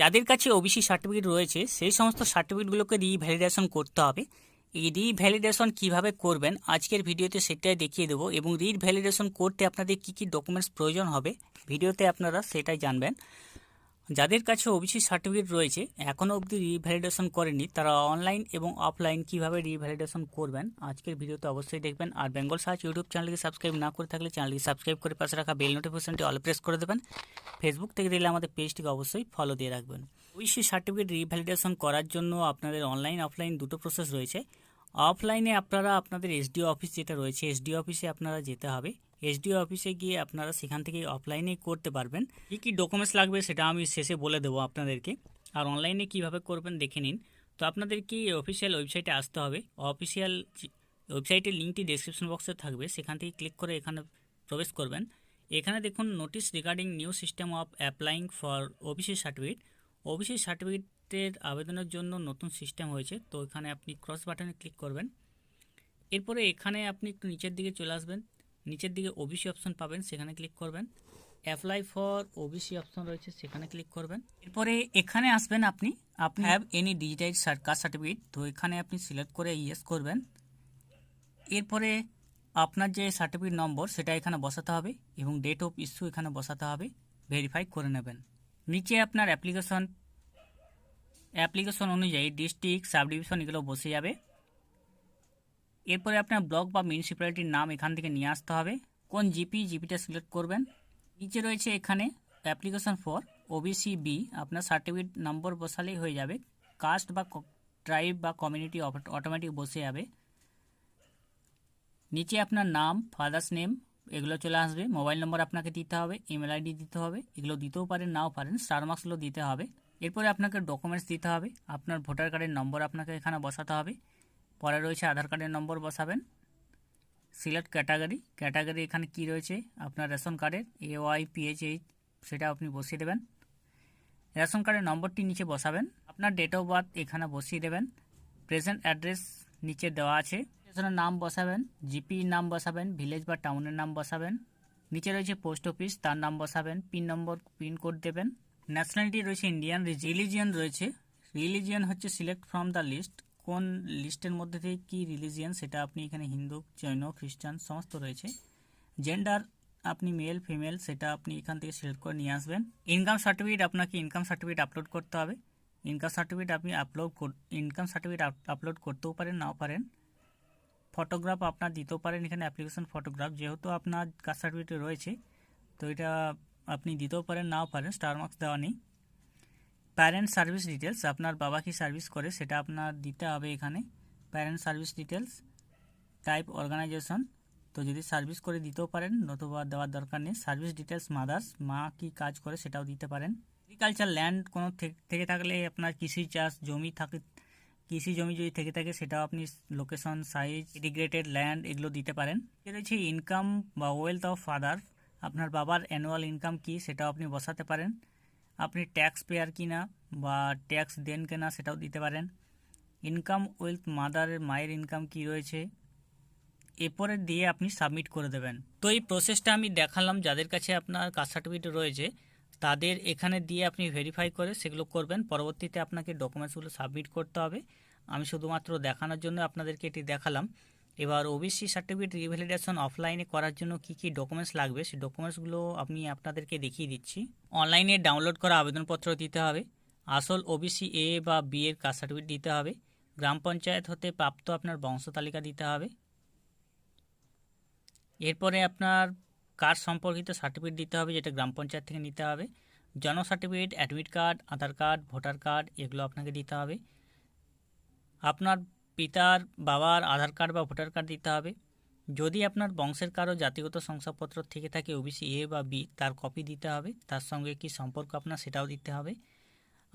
যাদের কাছে OBC certificate রয়েছে, সেই সমস্ত সার্টিফিকেটগুলোকে রিভ্যালিডেশন করতে হবে। এই রিভ্যালিডেশন কীভাবে করবেন, আজকের ভিডিওতে সেটাই দেখিয়ে দেবো এবং রিভ্যালিডেশন করতে আপনাদের কি কি ডকুমেন্টস প্রয়োজন হবে, ভিডিওতে আপনারা সেটাই জানবেন। যাদের কাছে ওবিসি সার্টিফিকেট রয়েছে এখনও অবধি রিভ্যালিডেশন করেনি তারা অনলাইন এবং অফলাইন কীভাবে রিভ্যালিডেশন করবেন, আজকের ভিডিওতে অবশ্যই দেখবেন। আর বেঙ্গল সার্চ ইউটিউব চ্যানেলকে সাবস্ক্রাইব না করে থাকলে চ্যানেলকে সাবস্ক্রাইব করে পাশে রাখা বেল নোটিফিকেশনটি অল প্রেস করে দেবেন। ফেসবুক থেকে দিলে আমাদের পেজটিকে অবশ্যই ফলো দিয়ে রাখবেন। ওবিসি সার্টিফিকেট রিভ্যালিডেশন করার জন্য আপনাদের অনলাইন অফলাইন দুটো প্রসেস রয়েছে। অফলাইনে আপনারা, আপনাদের এসডিও অফিস যেটা রয়েছে এসডিও অফিসে আপনারা যেতে হবে। এসডিও অফিসে গিয়ে আপনারা সেখান থেকে অফলাইনেই করতে পারবেন। কী কী ডকুমেন্টস লাগবে সেটা আমি শেষে বলে দেবো আপনাদেরকে। আর অনলাইনে কীভাবে করবেন দেখে নিন। তো আপনাদেরকে অফিসিয়াল ওয়েবসাইটে আসতে হবে। অফিসিয়াল ওয়েবসাইটের লিঙ্কটি ডেসক্রিপশন বক্সে থাকবে। সেখান থেকে ক্লিক করে এখানে প্রবেশ করবেন। এখানে দেখুন notice regarding new system of applying for OBC certificate OBC সার্টিফিকেটের আবেদনের জন্য নতুন সিস্টেম হয়েছে। তো এখানে আপনি ক্রস বাটনে ক্লিক করবেন। এরপরে এখানে আপনি একটু নিচের দিকে চলে আসবেন। নিচের দিকে ওবিসি অপশন পাবেন, সেখানে ক্লিক করবেন। অ্যাপ্লাই ফর ওবিসি অপশন রয়েছে, সেখানে ক্লিক করবেন। এরপরে এখানে আসবেন আপনি। আপনি have any digitize caste certificate তো এখানে আপনি সিলেক্ট করে ইয়েস করবেন। এরপরে আপনার যে সার্টিফিকেট নম্বর, সেটা এখানে বসাতে হবে এবং ডেট অফ ইস্যু এখানে বসাতে হবে ভেরিফাই করে নেবেন। নিচে আপনার অ্যাপ্লিকেশন অ্যাপ্লিকেশন অনুযায়ী ডিস্ট্রিক্ট সাব ডিভিশন এগুলো বসে যাবে। এরপরে আপনার ব্লক বা মিউনিসিপ্যালিটির নাম এখান থেকে নিয়ে আসতে হবে। কোন জিপি জিপিটা সিলেক্ট করবেন। নিচে রয়েছে এখানে অ্যাপ্লিকেশন ফর ওবিসি বি আপনার সার্টিফিকেট নম্বর বসালেই হয়ে যাবে। কাস্ট বা ট্রাইব বা কমিউনিটি অটোমেটিক বসে যাবে। নিচে আপনার নাম ফাদার্স নেম এগুলো চলে আসবে। মোবাইল নম্বর আপনাকে দিতে হবে ইমেল আইডি দিতে হবে। এগুলো দিতেও পারেন, নাও পারেন স্টার মার্কসগুলো দিতে হবে। এরপরে আপনাকে ডকুমেন্টস দিতে হবে। আপনার ভোটার কার্ডের নম্বর আপনাকে এখানে বসাতে হবে। পরে রয়েছে আধার কার্ডের নম্বর বসাবেন। সিলেক্ট ক্যাটাগরি ক্যাটাগরি এখানে কি রয়েছে? আপনার রেশন কার্ডের এ ওয়াই পিএইচ সেটা আপনি বসিয়ে দেবেন। রেশন কার্ডের নম্বরটি নিচে বসাবেন। আপনার ডেট অফ বার্থ এখানে বসিয়ে দেবেন। প্রেজেন্ট অ্যাড্রেস নিচে দেওয়া আছে। স্টেশনের নাম বসাবেন। জিপি নাম বসাবেন। ভিলেজ বা টাউনের নাম বসাবেন। নিচে রয়েছে পোস্ট অফিস তার নাম বসাবেন। পিন নম্বর পিন কোড দেবেন। ন্যাশনালিটি রয়েছে ইন্ডিয়ান রিলিজিয়ান রয়েছে। রিলিজিয়ান হচ্ছে সিলেক্ট ফ্রম দ্য লিস্ট কোন লিস্টের মধ্যে থেকে কী রিলিজিয়ান সেটা আপনি এখানে হিন্দু, জৈন, খ্রিস্টান সমস্ত রয়েছে। জেন্ডার আপনি মেল ফিমেল সেটা আপনি এখান থেকে সিলেক্ট করে নিয়ে আসবেন। ইনকাম সার্টিফিকেট আপনাকে ইনকাম সার্টিফিকেট আপলোড করতে হবে। ইনকাম সার্টিফিকেট আপনি আপলোড ইনকাম সার্টিফিকেট আপলোড করতেও পারেন, নাও পারেন। ফটোগ্রাফ আপনার দিতেও পারেন, এখানে অ্যাপ্লিকেশন ফটোগ্রাফ যেহেতু আপনার কাস্ট সার্টিফিকেট রয়েছে, তো এটা আপনি দিতেও পারেন, নাও পারেন স্টার মার্কস দেওয়া নেই। প্যারেন্ট সার্ভিস ডিটেলস আপনার বাবা কি সার্ভিস করে সেটা আপনার দিতে হবে এখানে। Parent service details type organisation তো যদি সার্ভিস করে দিতেও পারেন, নতুবা দেওয়ার দরকার নেই। সার্ভিস ডিটেলস মাদার্স মা কি কাজ করে সেটাও দিতে পারেন। এগ্রিকালচার ল্যান্ড কোনো থেকে থাকলে আপনার কৃষি চাষ জমি থাকে, কৃষি জমি যদি থেকে থাকে সেটাও আপনি লোকেশন সাইজ ইরিগ্রেটেড ল্যান্ড এগুলো দিতে পারেন। রয়েছে ইনকাম বা ওয়েলথ অফ ফাদার আপনার বাবার অ্যানুয়াল ইনকাম কি সেটাও আপনি বসাতে পারেন। আপনি ট্যাক্স পেয়ার কিনা বা ট্যাক্স দেন কিনা সেটাও দিতে পারেন। ইনকাম উইথ মাদারের মায়ের ইনকাম কি রয়েছে, এরপরে দিয়ে আপনি সাবমিট করে দেবেন। তো এই প্রসেসটা আমি দেখালাম যাদের কাছে আপনার কাস্ট সার্টিফিকেট রয়েছে, তাদের এখানে দিয়ে আপনি ভেরিফাই করে সেগুলো করবেন। পরবর্তীতে আপনাকে ডকুমেন্টসগুলো সাবমিট করতে হবে। আমি শুধুমাত্র দেখানোর জন্য আপনাদেরকে এটি দেখালাম। এবার ওবিসি সার্টিফিকেট রিভ্যালিডেশন অফলাইনে করার জন্য কি কি ডকুমেন্টস লাগবে? সেই ডকুমেন্টসগুলো আমি আপনাদেরকে দেখিয়ে দিচ্ছি। অনলাইনে ডাউনলোড করা আবেদনপত্র দিতে হবে। আসল ওবিসি এ বা বি এর কাস্ট সার্টিফিকেট দিতে হবে। গ্রাম পঞ্চায়েত হতে প্রাপ্ত আপনার বংশ তালিকা দিতে হবে। এরপরে আপনার কার্ড সম্পর্কিত সার্টিফিকেট দিতে হবে, যেটা গ্রাম পঞ্চায়েত থেকে নিতে হবে। জন্ম certificate admit card Aadhaar card voter card এগুলো আপনাকে দিতে হবে। আপনার পিতার, বাবার আধার কার্ড বা ভোটার কার্ড দিতে হবে। যদি আপনার বংশের কারও জাতিগত শংসাপত্র থেকে থাকে ওবিসি এ বা বি তার কপি দিতে হবে। তার সঙ্গে কি সম্পর্ক আপনার সেটাও দিতে হবে।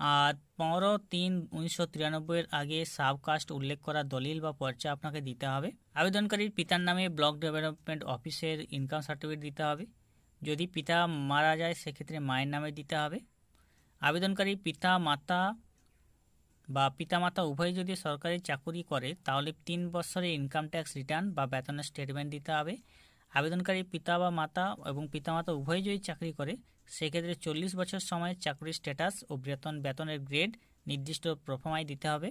আর পনেরো তিন উনিশশো তিরানব্বইয়ের আগে সাবকাস্ট উল্লেখ করা দলিল বা পর্চা আপনাকে দিতে হবে। আবেদনকারীর পিতার নামে ব্লক ডেভেলপমেন্ট অফিসের ইনকাম সার্টিফিকেট দিতে হবে। যদি পিতা মারা যায়, সেক্ষেত্রে মায়ের নামে দিতে হবে। আবেদনকারী পিতা, মাতা বা পিতামাতা উভয় যদি সরকারি চাকুরি করে, তাহলে তিন বছরের ইনকাম ট্যাক্স রিটার্ন বা বেতনের স্টেটমেন্ট দিতে হবে। আবেদনকারী পিতা বা মাতা এবং পিতামাতা উভয় যদি চাকরি করে, সেক্ষেত্রে চল্লিশ বছর সময় চাকরির স্ট্যাটাস ও বেতন, বেতনের গ্রেড নির্দিষ্ট প্রফর্মায় দিতে হবে।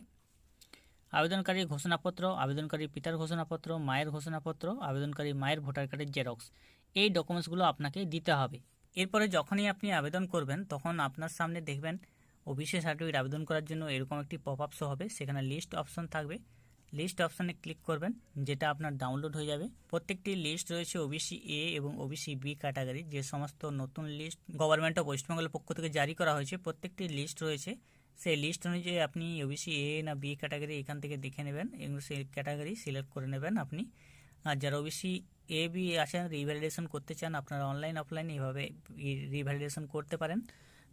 আবেদনকারীর ঘোষণাপত্র, আবেদনকারী পিতার ঘোষণাপত্র, মায়ের ঘোষণাপত্র, আবেদনকারী মায়ের ভোটার কার্ডের জেরক্স, এই ডকুমেন্টসগুলো আপনাকে দিতে হবে। এরপরে যখনই আপনি আবেদন করবেন, তখন আপনার সামনে দেখবেন ওবিসি সার্টিফিকেট আবেদন করার জন্য এরকম একটি পপ আপ হবে। সেখানে লিস্ট অপশন থাকবে। লিস্ট অপশনে ক্লিক করবেন, যেটা আপনার ডাউনলোড হয়ে যাবে। প্রত্যেকটি লিস্ট রয়েছে ওবিসি এ এবং ওবিসি বি ক্যাটাগরি যে সমস্ত নতুন লিস্ট গভর্নমেন্ট অফ ওয়েস্টবেঙ্গলের পক্ষ থেকে জারি করা হয়েছে, প্রত্যেকটি লিস্ট রয়েছে। সেই লিস্ট অনুযায়ী আপনি ওবিসি এ না বি ক্যাটাগরি এখান থেকে দেখে নেবেন এবং সেই ক্যাটাগরি সিলেক্ট করে নেবেন আপনি। আর যারা ওবিসি এ বি আছেন রিভ্যালিডেশন করতে চান, আপনারা অনলাইন অফলাইন এইভাবে রিভ্যালিডেশন করতে পারেন।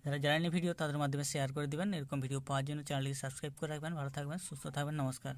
যারা জানেনি ভিডিও তাদের মাধ্যমে শেয়ার করে দেবেন। এরকম ভিডিও পাওয়ার জন্য চ্যানেলটি সাবস্ক্রাইব করে রাখবেন। ভালো থাকবেন, সুস্থ থাকবেন, নমস্কার।